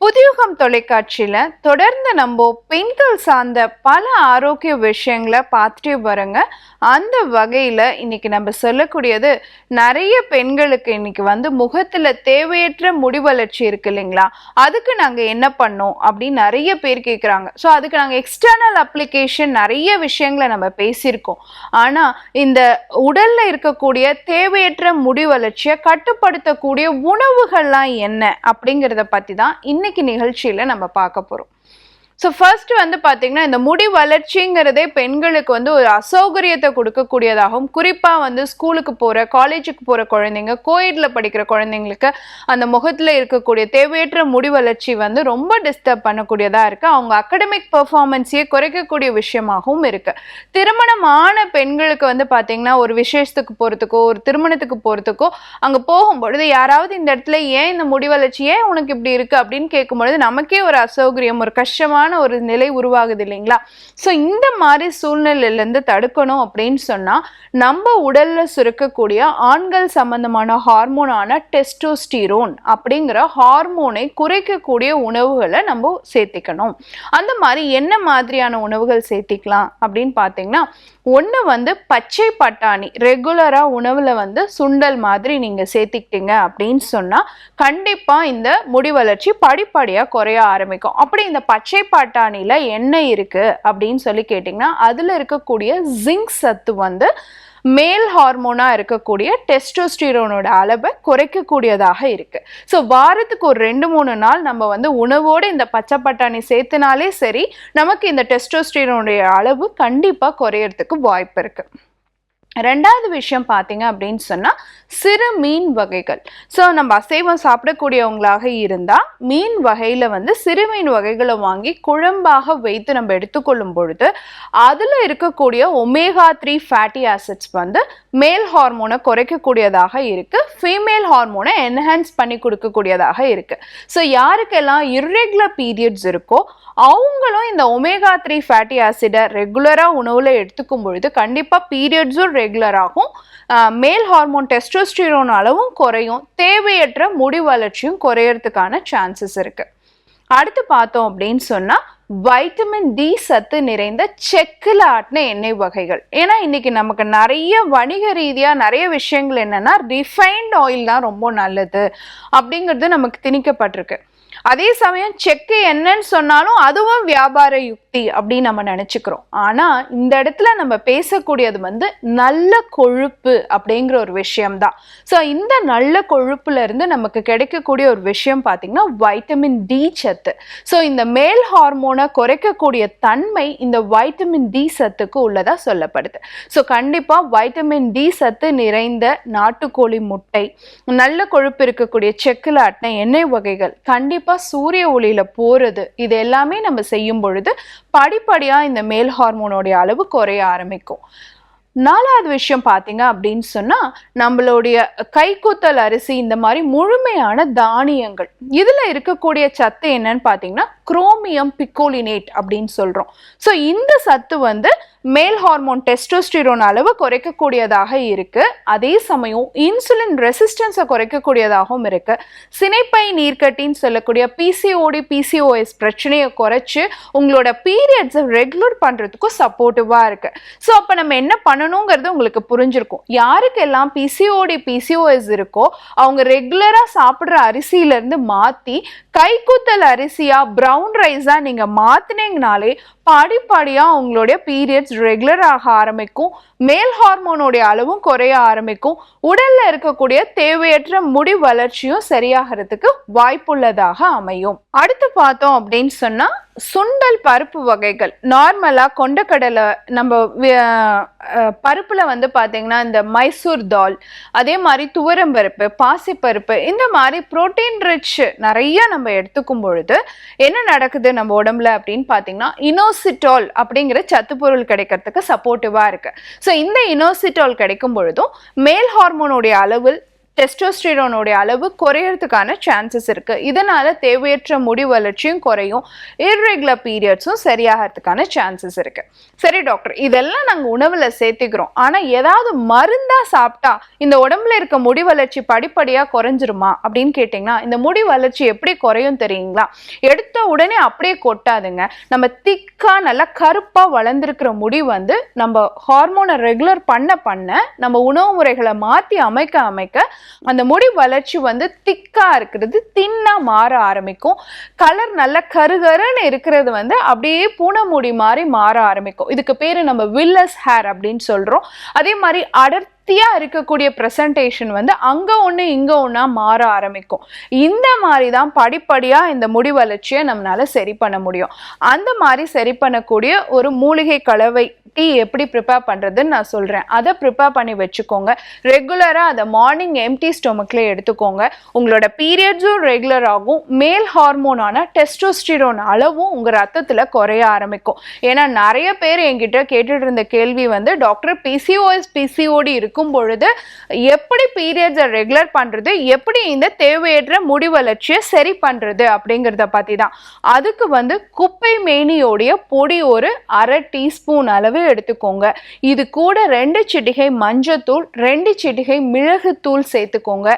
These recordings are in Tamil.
Puthuyugam தொலைக்காட்சியில் தொடர்ந்து நம்ம பெண்கள் சார்ந்த பல ஆரோக்கிய விஷயங்களை பார்த்துட்டே வரோங்க அந்த வகையில் இன்னைக்கு நம்ம சொல்லக்கூடியது நிறைய பெண்களுக்கு இன்னைக்கு வந்து முகத்தில் தேவையற்ற முடிவளர்ச்சி இருக்கு இல்லைங்களா? அதுக்கு நாங்கள் என்ன பண்ணோம் அப்படின்னு நிறைய பேர் கேட்குறாங்க ஸோ அதுக்கு நாங்கள் எக்ஸ்டர்னல் அப்ளிகேஷன் நிறைய விஷயங்களை நம்ம பேசியிருக்கோம். ஆனால் இந்த உடலில் இருக்கக்கூடிய தேவையற்ற முடிவளர்ச்சியை கட்டுப்படுத்தக்கூடிய உணவுகள்லாம் என்ன அப்படிங்கிறத பற்றி தான் இன்னைக்கு நிகழ்ச்சியில நம்ம பார்க்க போறோம். ஸோ ஃபர்ஸ்ட் வந்து பார்த்தீங்கன்னா இந்த முடி வளர்ச்சிங்கிறதே பெண்களுக்கு வந்து ஒரு அசௌகரியத்தை கொடுக்கக்கூடியதாகவும் குறிப்பாக வந்து ஸ்கூலுக்கு போகிற காலேஜுக்கு போகிற குழந்தைங்க கோயிடில் படிக்கிற குழந்தைங்களுக்கு அந்த முகத்தில் இருக்கக்கூடிய தேவையற்ற முடி வளர்ச்சி வந்து ரொம்ப டிஸ்டர்ப் பண்ணக்கூடியதாக இருக்குது அவங்க அகடமிக் பெர்ஃபார்மன்ஸையே குறைக்கக்கூடிய விஷயமாகவும் இருக்குது திருமணமான பெண்களுக்கு வந்து பார்த்தீங்கன்னா ஒரு விசேஷத்துக்கு போகிறதுக்கோ ஒரு திருமணத்துக்கு போகிறதுக்கோ அங்கே போகும்பொழுது யாராவது இந்த இடத்துல ஏன் இந்த முடி வளர்ச்சி? ஏன் உனக்கு இப்படி இருக்குது அப்படின்னு கேட்கும்பொழுது நமக்கே ஒரு அசௌகரியம் ஒரு கஷ்டமான ஒரு நிலை உருவாகுது இல்லைங்களா? ஸோ இந்த மாதிரி சூழ்நிலையிலேருந்து தடுக்கணும் அப்படின்னு சொன்னால் நம்ம உடல்ல சுரக்கக்கூடிய ஆண்கள் சம்பந்தமான ஹார்மோனான டெஸ்டோஸ்டிரோன் அப்படிங்கிற ஹார்மோனை குறைக்கக்கூடிய உணவுகளை நம்ம சேர்த்திக்கணும். அந்த மாதிரி என்ன மாதிரியான உணவுகள் சேர்த்திக்கலாம் அப்படின்னு பார்த்தீங்கன்னா ஒன்று வந்து பச்சை பட்டாணி ரெகுலராக உணவில் வந்து சுண்டல் மாதிரி நீங்கள் சேர்த்திக்கிட்டீங்க அப்படின்னு சொன்னால் கண்டிப்பாக இந்த முடி வளர்ச்சி படிப்படியாக குறைய ஆரம்பிக்கும். அப்படி இந்த பச்சை பட்டாணி பட்டாணியில் என்ன இருக்குது அப்படின்னு சொல்லி கேட்டிங்கன்னா அதில் இருக்கக்கூடிய ஜிங்க் சத்து வந்து மேல் ஹார்மோனாக இருக்கக்கூடிய டெஸ்டோஸ்டிரோனோட அளவை குறைக்கக்கூடியதாக இருக்குது ஸோ வாரத்துக்கு ஒரு ரெண்டு மூணு நாள் நம்ம வந்து உணவோடு இந்த பச்சை பட்டாணி சேர்த்துனாலே சரி நமக்கு இந்த டெஸ்டோஸ்டிரோனுடைய அளவு கண்டிப்பாக குறையறதுக்கு வாய்ப்பு இருக்குது ரெண்டாவது விஷயம் பார்த்தீங்க அப்படின்னு சொன்னால் சிறு மீன் வகைகள். ஸோ நம்ம அசைவம் சாப்பிடக்கூடியவங்களாக இருந்தால் மீன் வகையில் வந்து சிறு மீன் வகைகளை வாங்கி குழம்பாக வைத்து நம்ம எடுத்துக்கொள்ளும் பொழுது அதில் இருக்கக்கூடிய ஒமேகா த்ரீ ஃபேட்டி ஆசிட்ஸ் வந்து மேல் ஹார்மோனை குறைக்கக்கூடியதாக இருக்குது ஃபீமேல் ஹார்மோனை என்ஹான்ஸ் பண்ணி கொடுக்கக்கூடியதாக இருக்குது ஸோ யாருக்கெல்லாம் இர்ரெகுலர் பீரியட்ஸ் இருக்கோ அவங்களும் இந்த ஒமேகா த்ரீ ஃபேட்டி ஆசிடை ரெகுலராக உணவில் எடுத்துக்கும் பொழுது கண்டிப்பாக பீரியட்ஸும் ரெகுலர் ஆகும். மேல் ஹார்மோன் டெஸ்டோஸ்டிரோன் அளவும் குறையும். தேவையற்ற முடி வளர்ச்சியும் குறையறதுக்கான சான்சஸ் இருக்குது அடுத்து பார்த்தோம் அப்படின்னு சொன்னால் வைட்டமின் டி சத்து நிறைந்த செக்கில் ஆட்டின எண்ணெய் வகைகள். ஏன்னா இன்றைக்கி நமக்கு நிறைய வணிக ரீதியாக நிறைய விஷயங்கள் என்னென்னா ரிஃபைன்ட் ஆயில் தான் ரொம்ப நல்லது அப்படிங்கிறது நமக்கு திணிக்கப்பட்டிருக்கு. அதே சமயம் செக்கு என்னன்னு சொன்னாலும் அதுவும் வியாபார யுக்தி அப்படின்னு நம்ம நினச்சிக்கிறோம். ஆனால் இந்த இடத்துல நம்ம பேசக்கூடியது வந்து நல்ல கொழுப்பு அப்படிங்கிற ஒரு விஷயம்தான். ஸோ இந்த நல்ல கொழுப்புலேருந்து நமக்கு கிடைக்கக்கூடிய ஒரு விஷயம் பார்த்திங்கன்னா வைட்டமின் டி சத்து. ஸோ இந்த மேல் ஹார்மோனை குறைக்கக்கூடிய தன்மை இந்த வைட்டமின் டி சத்துக்கு உள்ளதாக சொல்லப்படுது. ஸோ கண்டிப்பாக வைட்டமின் டி சத்து நிறைந்த நாட்டுக்கோழி முட்டை நல்ல கொழுப்பு இருக்கக்கூடிய செக்கில் ஆட்டின எண்ணெய் வகைகள் கண்டிப்பாக சூரிய ஒளியில் போகிறது இது எல்லாமே நம்ம செய்யும் பொழுது படிப்படியாக இந்த மேல் ஹார்மோனோடைய அளவு குறைய ஆரம்பிக்கும். நாலாவது விஷயம் பார்த்தீங்க அப்படின்னு சொன்னால் நம்மளுடைய கைக்குத்தல் அரிசி இந்த மாதிரி முழுமையான தானியங்கள். இதில் இருக்கக்கூடிய சத்து என்னன்னு பார்த்தீங்கன்னா குரோமியம் பிக்கோலினேட் அப்படின்னு சொல்கிறோம் ஸோ இந்த சத்து வந்து மேல் ஹார்மோன் டெஸ்டோஸ்டிரோன் அளவு குறைக்கக்கூடியதாக இருக்குது அதே சமயம் இன்சுலின் ரெசிஸ்டன்ஸை குறைக்கக்கூடியதாகவும் இருக்குது சினைப்பை நீர்க்கட்டின்னு சொல்லக்கூடிய பிசிஓடி பிசிஓஎஸ் பிரச்சனையை குறைச்சி உங்களோட பீரியட்ஸை ரெகுலர் பண்ணுறதுக்கும் சப்போர்ட்டிவாக இருக்குது ஸோ அப்போ நம்ம என்ன பண்ணணுங்கிறது உங்களுக்கு புரிஞ்சிருக்கும். யாருக்கெல்லாம் பிசிஓடி பிசிஓஎஸ் இருக்கோ அவங்க ரெகுலராக சாப்பிட்ற அரிசியிலேருந்து மாற்றி கைக்கூத்தல் கைக்குத்தல் ப்ரௌன் ரைஸா நீங்க மாத்தினீங்கனாலே படிப்படியா உங்களுடைய பீரியட்ஸ் ரெகுலர் ஆக ஆரம்பிக்கும். மேல் ஹார்மோனுடைய அளவும் குறைய ஆரம்பிக்கும். உடல்ல இருக்கக்கூடிய தேவையற்ற முடி வளர்ச்சியும் சரியாகிறதுக்கு வாய்ப்புள்ளதாக அமையும். அடுத்து பார்த்தோம் அப்படின்னு சொன்னா சுண்டல் பருப்பு வகைகள். நார்மலாக கொண்டக்கடலை நம்ம பருப்பில் வந்து பார்த்தீங்கன்னா இந்த மைசூர் தால் அதே மாதிரி துவரம் பருப்பு பாசிப்பருப்பு இந்த மாதிரி புரோட்டீன் ரிச் நிறைய நம்ம எடுத்துக்கும் பொழுது என்ன நடக்குது நம்ம உடம்புல அப்படின்னு பார்த்தீங்கன்னா இனோசிட்டால் அப்படிங்கிற சத்துப்பொருள் கிடைக்கிறதுக்கு சப்போர்ட்டிவாக இருக்குது ஸோ இந்த இனோசிட்டால் கிடைக்கும் பொழுதும் மேல் ஹார்மோனுடைய அளவில் டெஸ்டோஸ்டிரோனுடைய அளவு குறையறதுக்கான சான்சஸ் இருக்கு. இதனால தேவையற்ற முடி வளர்ச்சியும் குறையும். இர்ரெகுலர் பீரியட்ஸும் சரியாகிறதுக்கான சான்சஸ் இருக்கு. சரி டாக்டர் இதெல்லாம் நாங்கள் உணவுல சேர்த்துக்கிறோம். ஆனா ஏதாவது மருந்தா சாப்பிட்டா இந்த உடம்புல இருக்க முடி வளர்ச்சி படிப்படியா குறைஞ்சிருமா? அப்படின்னு கேட்டிங்கன்னா இந்த முடி வளர்ச்சி எப்படி குறையும் தெரியுங்களா? எடுத்த உடனே அப்படியே கொட்டாதுங்க. நம்ம திக்கா நல்லா கருப்பா வளர்ந்துருக்கிற முடி வந்து நம்ம ஹார்மோனை ரெகுலர் பண்ண பண்ண நம்ம உணவு முறைகளை மாற்றி அமைக்க அமைக்க அந்த முடி வளர்ச்சி வந்து திக்காக இருக்கிறது தின்னாக மாற ஆரம்பிக்கும். கலர் நல்ல கருகருன்னு இருக்கிறது வந்து அப்படியே பூனை முடி மாதிரி மாற ஆரம்பிக்கும். இதுக்கு பேர் நம்ம வில்லஸ் ஹேர் அப்படின்னு சொல்கிறோம் அதே மாதிரி அடர்த்தியாக இருக்கக்கூடிய ப்ரெசன்டேஷன் வந்து அங்கே ஒன்று இங்கே ஒன்றா மாற ஆரம்பிக்கும். இந்த மாதிரி தான் படிப்படியாக இந்த முடி வளர்ச்சியை நம்மளால சரி பண்ண முடியும். அந்த மாதிரி சரி பண்ணக்கூடிய ஒரு மூலிகை கலவை டீ எப்படி ப்ரிப்பேர் பண்ணுறதுன்னு நான் சொல்கிறேன் அதை ப்ரிப்பேர் பண்ணி வச்சுக்கோங்க. ரெகுலராக அதை மார்னிங் எம்டி ஸ்டொமக்கில் எடுத்துக்கோங்க. உங்களோட பீரியட்ஸும் ரெகுலர் ஆகும். மேல் ஹார்மோனான டெஸ்டோஸ்டிரோன் அளவும் உங்கள் ரத்தத்தில் குறைய ஆரம்பிக்கும். ஏன்னா நிறைய பேர் என்கிட்ட கேட்டுட்டு இருந்த கேள்வி வந்து டாக்டர் பிசிஓஎஸ் பிசிஓடி இருக்கும் பொழுது எப்படி பீரியட்ஸை ரெகுலர் பண்ணுறது எப்படி இந்த தேவையற்ற முடி வளர்ச்சியை சரி பண்ணுறது அப்படிங்கிறத பற்றி தான் அதுக்கு வந்து குப்பை மேனியோடைய பொடி ஒரு அரை டீஸ்பூன் அளவு எடுத்துக்கோங்க. இது கூட ரெண்டு சிட்டிகை மஞ்சத்தூள் ரெண்டு சிட்டிகை மிளகுத்தூள் சேர்த்துக்கோங்க.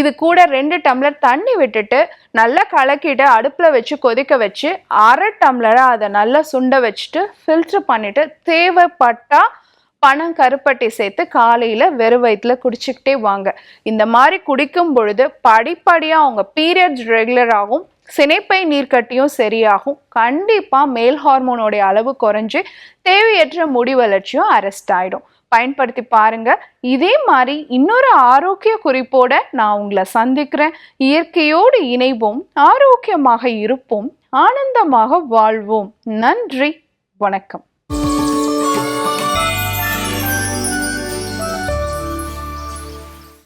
இது கூட ரெண்டு டம்ளர் தண்ணி விட்டுட்டு நல்லா கலக்கிட்டு அடுப்பில் வச்சு கொதிக்க வச்சு அரை டம்ளரை அதை நல்லா சுண்ட வச்சுட்டு ஃபில்டர் பண்ணிவிட்டு தேவைப்பட்டால் பணம் கருப்பட்டி சேர்த்து காலையில் வெறும் வயிற்றுல குடிச்சுக்கிட்டே வாங்க. இந்த மாதிரி குடிக்கும் பொழுது படிப்படியாக அவங்க பீரியட்ஸ் ரெகுலர் ஆகும். சினைப்பை நீர்க்கட்டியும் சரியாகும். கண்டிப்பாக மேல் ஹார்மோனோடைய அளவு குறைஞ்சு தேவையற்ற முடி வளர்ச்சியும் அரெஸ்ட் ஆகிடும் பயன்படுத்தி பாருங்க. இதே மாதிரி இன்னொரு ஆரோக்கிய குறிப்போட நான் உங்களை சந்திக்கிறேன். இயற்கையோடு இணைவோம் ஆரோக்கியமாக இருப்போம் ஆனந்தமாக வாழ்வோம். நன்றி வணக்கம்.